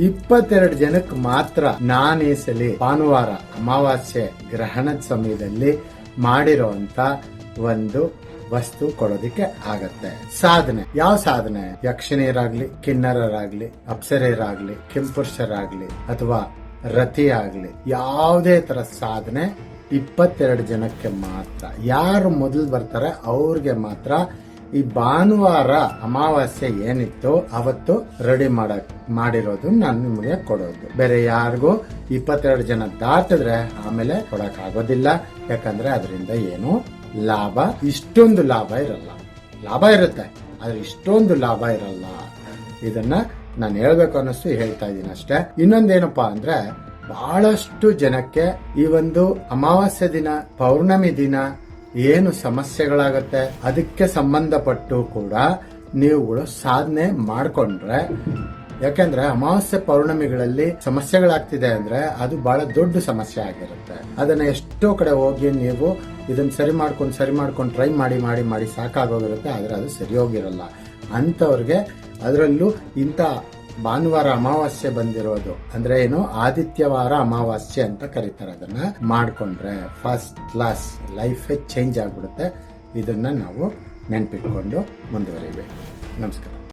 ಇಪ್ಪತ್ತೆರಡು ಜನಕ್ಕೆ ಮಾತ್ರ ನಾನೇಸಲಿ ಭಾನುವಾರ ಅಮಾವಾಸ್ಯೆ ಗ್ರಹಣದ ಸಮಯದಲ್ಲಿ ಮಾಡಿರೋಂತ ಒಂದು ವಸ್ತು ಕೊಡೋದಿಕ್ಕೆ ಆಗತ್ತೆ. ಸಾಧನೆ. ಯಾವ ಸಾಧನೆ? ಯಕ್ಷಿಣಿಯರಾಗ್ಲಿ, ಕಿನ್ನರರಾಗ್ಲಿ, ಅಪ್ಸರೆಯರಾಗ್ಲಿ, ಕೆಂಪುರುಷರಾಗ್ಲಿ ಅಥವಾ ರತಿ ಆಗ್ಲಿ ಯಾವುದೇ ತರ ಸಾಧನೆ ಇಪ್ಪತ್ತೆರಡು ಜನಕ್ಕೆ ಮಾತ್ರ. ಯಾರು ಮೊದಲು ಬರ್ತಾರೆ ಅವ್ರಿಗೆ ಮಾತ್ರ ಈ ಭಾನುವಾರ ಅಮಾವಾಸ್ಯೆ ಏನಿತ್ತು ಅವತ್ತು ರೆಡಿ ಮಾಡಕ್ ಮಾಡಿರೋದು ನಾನು ನಿಮಗೆ ಕೊಡೋದು. ಬೇರೆ ಯಾರಿಗೂ ಇಪ್ಪತ್ತೆರಡು ಜನ ದಾಟಿದ್ರೆ ಆಮೇಲೆ ಕೊಡಕ್ ಆಗೋದಿಲ್ಲ ಯಾಕಂದ್ರೆ ಅದರಿಂದ ಏನು ಲಾಭ? ಇಷ್ಟೊಂದು ಲಾಭ ಇರಲ್ಲ. ಲಾಭ ಇರುತ್ತೆ, ಆದ್ರೆ ಇಷ್ಟೊಂದು ಲಾಭ ಇರಲ್ಲ. ಇದನ್ನ ನಾನು ಹೇಳ್ಬೇಕು ಅನ್ನಿಸ್ತು, ಹೇಳ್ತಾ ಇದ್ದೀನಿ ಅಷ್ಟೇ. ಇನ್ನೊಂದೇನಪ್ಪಾ ಅಂದ್ರೆ ಬಹಳಷ್ಟು ಜನಕ್ಕೆ ಈ ಒಂದು ಅಮಾವಾಸ್ಯೆ ದಿನ, ಪೌರ್ಣಮಿ ದಿನ ಏನು ಸಮಸ್ಯೆಗಳಾಗತ್ತೆ ಅದಕ್ಕೆ ಸಂಬಂಧಪಟ್ಟು ಕೂಡ ನೀವುಗಳು ಸಾಧನೆ ಮಾಡಿಕೊಂಡ್ರೆ, ಯಾಕೆಂದ್ರೆ ಅಮಾವಾಸ್ಯೆ ಪೌರ್ಣಮಿಗಳಲ್ಲಿ ಸಮಸ್ಯೆಗಳಾಗ್ತಿದೆ ಅಂದ್ರೆ ಅದು ಬಹಳ ದೊಡ್ಡ ಸಮಸ್ಯೆ ಆಗಿರುತ್ತೆ. ಅದನ್ನ ಎಷ್ಟೋ ಕಡೆ ಹೋಗಿ ನೀವು ಇದನ್ನ ಸರಿ ಮಾಡ್ಕೊಂಡು ಸರಿ ಮಾಡ್ಕೊಂಡು ಟ್ರೈ ಮಾಡಿ ಮಾಡಿ ಮಾಡಿ ಸಾಕಾಗೋಗಿರುತ್ತೆ, ಆದ್ರೆ ಅದು ಸರಿ ಹೋಗಿರಲ್ಲ ಅಂಥವ್ರಿಗೆ ಅದರಲ್ಲೂ ಇಂಥ ಭಾನುವಾರ ಅಮಾವಾಸ್ಯೆ ಬಂದಿರೋದು. ಅಂದ್ರೆ ಏನು? ಆದಿತ್ಯವಾರ ಅಮಾವಾಸ್ಯೆ ಅಂತ ಕರೀತಾರೆ ಅದನ್ನ ಮಾಡ್ಕೊಂಡ್ರೆ ಫಸ್ಟ್ ಕ್ಲಾಸ್ ಲೈಫೇ ಚೇಂಜ್ ಆಗ್ಬಿಡುತ್ತೆ. ಇದನ್ನ ನಾವು ನೆನ್ಪಿಟ್ಕೊಂಡು ಮುಂದುವರಿಬೇಕು. ನಮಸ್ಕಾರ.